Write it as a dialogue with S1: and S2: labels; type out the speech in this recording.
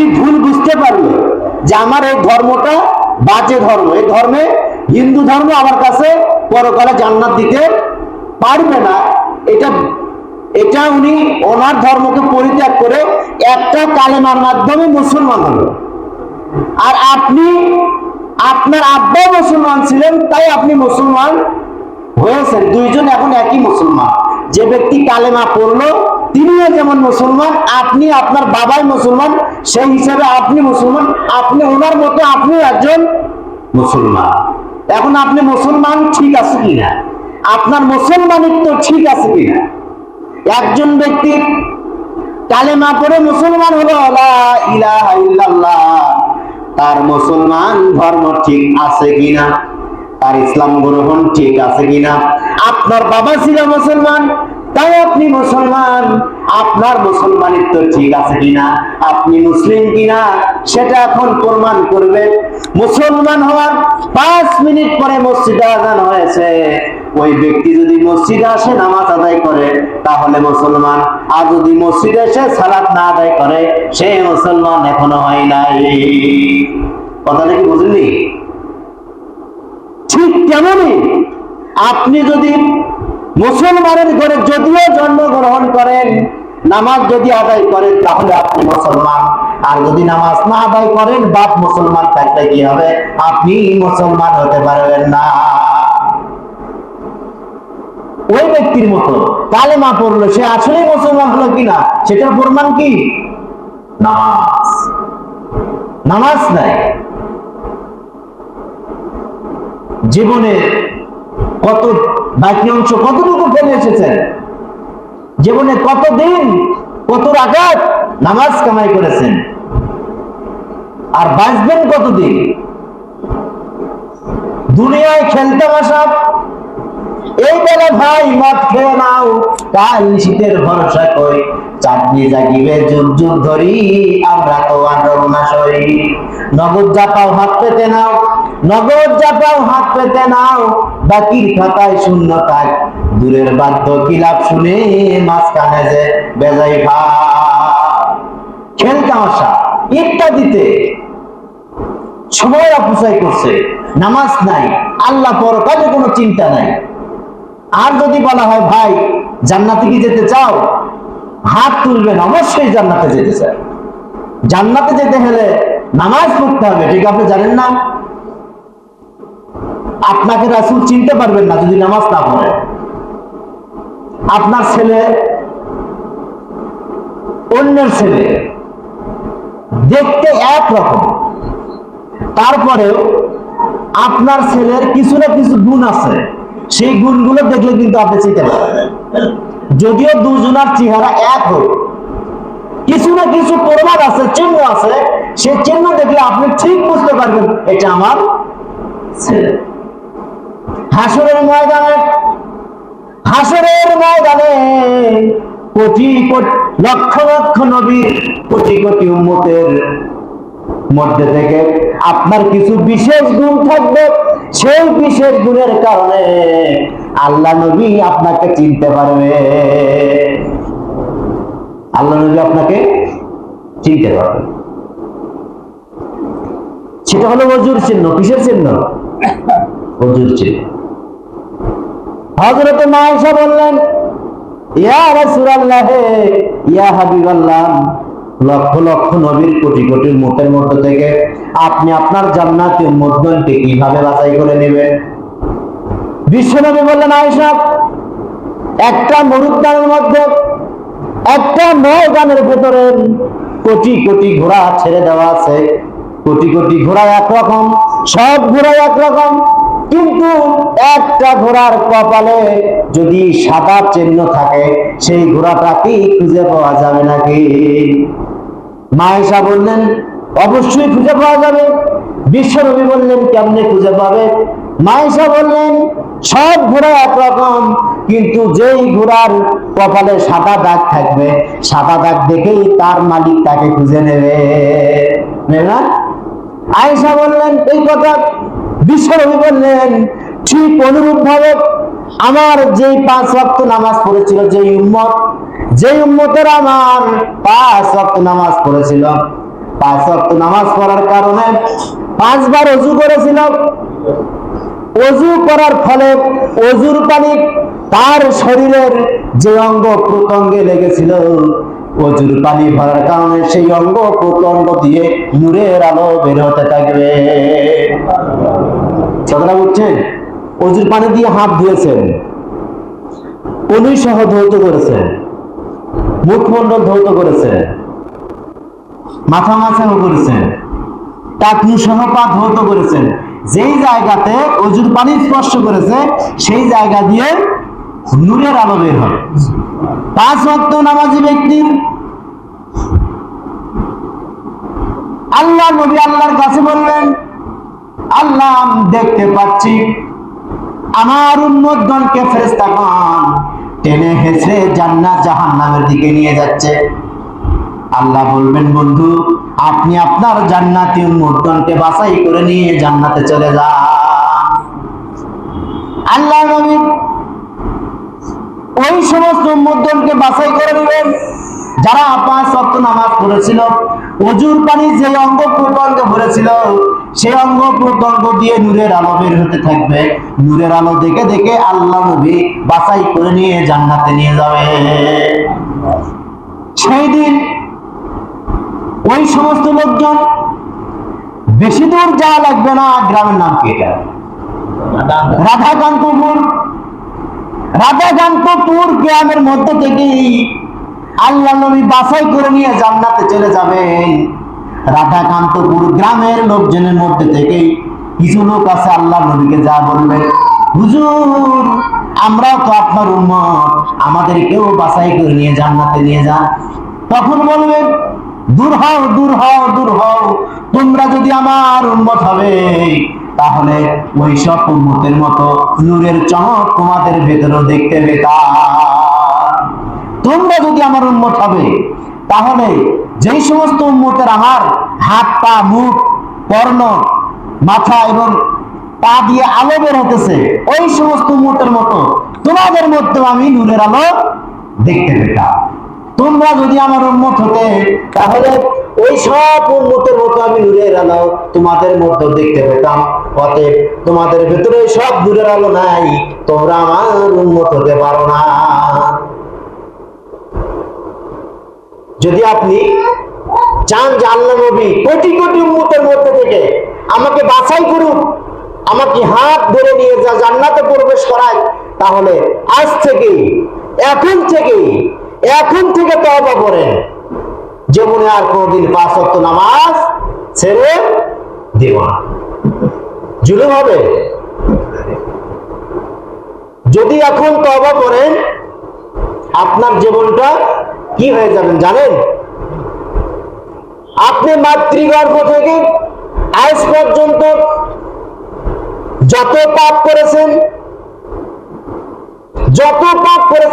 S1: আপনি ভুল বুঝতে পারলে যে আমার এই ধর্মটা বাজে ধর্ম, এই ধর্মে হিন্দু ধর্ম আমার কাছে পরকালে জান্নাত দিতে পারবে না। এটা এটা উনি ওনার ধর্মকে পরিত্যাগ করে একটা কালেমার মাধ্যমে মুসলমান হলো। আর আপনি, আপনার আব্বা মুসলমান ছিলেন, তাই আপনি মুসলমান হয়েছেন। দুইজন এখন একই মুসলমান। যে ব্যক্তি কালেমা পড়ল তিনিও যেমন মুসলমান, আপনি আপনার বাবাই মুসলমান, সেই হিসাবে আপনি মুসলমান, আপনি ওনার মতো আপনি একজন মুসলমান। এখন আপনি মুসলমান ঠিক আছে কিনা? আপনার মুসলমানিত্ব ঠিক আছে কিনা? একজন ব্যক্তি কালেমা পড়ে মুসলমান হলো তার মুসলমান ধর্ম ঠিক আছে কিনা? তার ইসলাম গ্রহণ ঠিক আছে কিনা? আপনার বাবা ছিল মুসলমান তাই আপনি মুসলমান, আপনার মুসলমানিত্ব ঠিক আছে কিনা? আপনি মুসলিম কিনা? সেটা এখন প্রমাণ করবে। মুসলমান হওয়ার পাঁচ মিনিট পরে মসজিদে আজান হয়েছে। ওই ব্যক্তি যদি মসজিদে আসে নামাজ আদায় করে, তাহলে মুসলমান। আর যদি মসজিদে এসে সালাত না আদায় করে, সে মুসলমান এখনও হয় নাই। কথাটা কি বুঝলি ঠিক তেমনই আপনি যদি মুসলমানের ঘরে যদিও জন্মগ্রহণ করেন, নামাজ যদি আদায় করেন, তাহলে আপনি মুসলমান। আর যদি নামাজ না আদায় করেন, বাপ মুসলমান থাকলে কি হবে? আপনি মুসলমান হতে পারবেন না। ওই ব্যক্তির মতো কালেমা পড়ল, সে আসলেই মুসলমান হলো কিনা সেটার প্রমাণ কি? নামাজ। নামাজ নাই। জীবনে কত বাকি অংশ কতটুকু ফেলে এসেছেন? জীবনে কতদিন, কত রাগাত নামাজ কামাই করেছেন? আর বাঁচবেন কতদিন? দুনিয়ায় খেলতে আসা এই বেলা ভাই মদ খেয়ে নাও, কাল শীতের ভরসা কই চাটনি জাগিবে যুগ যুগ ধরি, আমরা তো আর না সই নগদ জাপাও হাত পেতে নাও, নগদ জাপাও হাত পেতে নাও, বাকির খাতায় শূন্য থাক। দূরের বাদ্য কিলাপ শুনে মাঝখানে যে বেজাই খেলতে আসা ইত্যাদিতে সময় অপচয় করছে, নামাজ নাই, আল্লাহ পর পরকালে কোনো চিন্তা নাই। আর যদি বলা হয়, ভাই, জান্নাতে কি যেতে চাও? হাত তুলবেন, অবশ্যই জান্নাতে যেতে চায় জান্নাতে যেতে হলে নামাজ পড়তে হবে, ঠিক আপনি জানেন না? আপনাকে রাসুল চিনতে পারবেন না যদি নামাজ না পড়ে। আপনার ছেলে, অন্যের ছেলে, দেখতে এক রকম তারপরেও আপনার ছেলের কিছু না কিছু গুণ আছে। সেই গুণগুলো দেখলে কিন্তু আপনি চিনতে পারবেন। যদিও দুজনার চেহারা এক হোক কিছু না কিছু প্রমাণ আছে, চিহ্ন আছে। সেই চিহ্ন দেখলে আপনি ঠিক বুঝতে পারবেন এটা আমার ছেলে। হাসরের ময়দানে হাসরের ময়দানে কোটি কোটি লক্ষ লক্ষ নবী কোটি কোটি উম্মতের মধ্যে থেকে আপনার কিছু বিশেষ গুণ থাকবে। সেই বিশেষ গুণের কারণে আল্লাহ নবী আপনাকে চিনতে পারবে। আল্লাহ নবী আপনাকে চিনতে পারবে। সেটা হলো অজুর চিহ্ন, কিসের চিহ্ন? অজুর চিহ্ন। হজরত মায়েশা বললেন, ইয়া রাসূলুল্লাহ, ইয়া হাবিবাল্লাহ লক্ষ লক্ষ নবীর কোটি কোটির মুখের মধ্য থেকে আপনি আপনার জান্নাতি উম্মতগণকে কীভাবে বাছাই করে নেবেন? বিশ্বনবী বললেন আয়েশা একটা মরুদ্যানের মধ্যে, একটা ময়দানের ভেতরে কোটি কোটি ঘোড়া ছেড়ে দেওয়া আছে। কোটি কোটি ঘোড়া একরকম, সব ঘোড়া একরকম কিন্তু একটা ঘোড়ার কপালে যদি সাদা চিহ্ন থাকে, সেই ঘোড়াটা কি খুঁজে পাওয়া যাবে নাকি? মায়েশা বললেন, অবশ্যই খুঁজে পাওয়া যাবে। বিশ্বনবী বললেন, কেমনে খুঁজে পাবে? মায়েশা বললেন, সব ঘোড়া একরকম, কিন্তু যেই ঘোড়ার কপালে সাদা দাগ থাকবে, সাদা দাগ দেখেই তার মালিক তাকে খুঁজে নেবে। নেবে না আয়েশা বললেন, এই কথা বিশ্বনবী বললেন, ঠিক অনুরূপ ভাবে আমার যেই পাঁচ ওয়াক্ত নামাজ পড়েছিল, যেই উম্মত, যেই উম্মতের আমার পাঁচ ওয়াক্ত নামাজ পড়েছিল, পাঁচ ওয়াক্ত নামাজ পড়ার কারণে পাঁচবার অজু করেছিল। অজু করার ফলে অজুর পানি তার শরীরের যে অঙ্গ প্রত্যঙ্গে লেগেছিল। অজুর পানি ভরার কারণে সেই অঙ্গ প্রত্যঙ্গ দিয়ে নূরের আলো বের হতে থাকবে। কথাটা বুঝছেন? অজুর পানি দিয়ে হাত ধুয়েছেন। উনি সহ ধৌত করেছেন। মুখমণ্ডল ধৌত করেছেন। মাথা মাথাও করেছেন। টাকনু সহ পা ধৌত করেছেন। যেই জায়গাতে অজুর পানি স্পর্শ করেছে, সেই জায়গা দিয়ে নূরের আলো বের হয় পাঁচ ভক্ত নামাজি ব্যক্তির আল্লাহ নবী আল্লাহর কাছে বললেন, আল্লাহ দেখতে পাচ্ছি, আমার উন্মতগণকে ফেরেস্তাগণ টেনে হেসে জান্নাত জাহান্নামের দিকে নিয়ে যাচ্ছে। আল্লাহ বলবেন, বন্ধু, আপনি আপনার জান্নাতি উন্মতগণকে বাছাই করে নিয়ে জান্নাতে চলে যান। আল্লাহ নবী ওই সমস্ত উম্মতগণকে বাছাই করে নেবেন যারা পাঁচ ওয়াক্ত নামাজ পড়েছিল, অজুর পানি যে অঙ্গ প্রত্যঙ্গ ভরেছিল সেই অঙ্গ প্রত্যঙ্গ দিয়ে নূরের আলো বের হতে থাকবে। নূরের আলো দেখে দেখে আল্লাহ নবী বাছাই করে নিয়ে জান্নাতে নিয়ে যাবে। সেই দিন ওই সমস্ত লোকজন বেশি দূর যাওয়া লাগবে না, গ্রামের নাম কি এটা? রাধাকান্তপুর। রাধাকান্তপুর গ্রামের মধ্যে থেকেই। আল্লাহ নবী বাছাই করে নিয়ে জান্নাতে চলে যাবেন। রাধাকান্তপুর গ্রামের লোকজনের মধ্যে থেকেই। কিছু লোক আছে, আল্লাহ নবীকে যা বলবে। হুজুর, আমরাও তো আপনার উম্মত। আমাদেরকেও বাছাই করে নিয়ে জান্নাতে নিয়ে যান। তখন বলবেন দূর হও দূর হও দূর হও। তোমরা যদি আমার উন্মত হবে তাহলে ওই সব উন্মতের মতো নূরের চমক তোমাদের ভেতরেও দেখতে পেতাম। তোমরা যদি আমার উন্মত হবে, তাহলে যেই সমস্ত উন্মতের আমার হাত, পা, মুখ, কর্ণ, মাথা এবং পা দিয়ে আলো বের হতেছে ওই সমস্ত উন্মতের মতো তোমাদের মধ্যেও আমি নূরের আলো দেখতে পেতাম। তোমরা যদি আমার উন্মত হতে, তাহলে ওই সব উন্মতের মতো আমি নূরের আলো তোমাদের মধ্যে দেখতে পেতাম। অতএব তোমাদের ভেতরে সব নূরের আলো নাই, তোমরা আমার উন্মত হতে পারো না। যদি আপনি চান যে আল্লাহ নবী কোটি কোটি উম্মতের মধ্যে থেকে আমাকে বাছাই করুক, আমাকে হাত ধরে নিয়ে যা জান্নাতে প্রবেশ করায়, তাহলে আজ থেকে এখন থেকে এখন থেকে তওবা করেন। জীবনে আর কোনোদিন পাঁচ নামাজ ছেড়ে না জুলুম হবে যদি এখন তওবা করেন, আপনার জীবনটা কি হয়ে যাবেন জানেন? আপনি মাতৃগর্ভ থেকে আজ পর্যন্ত যত পাপ করেছেন, যত পাপ করেছেন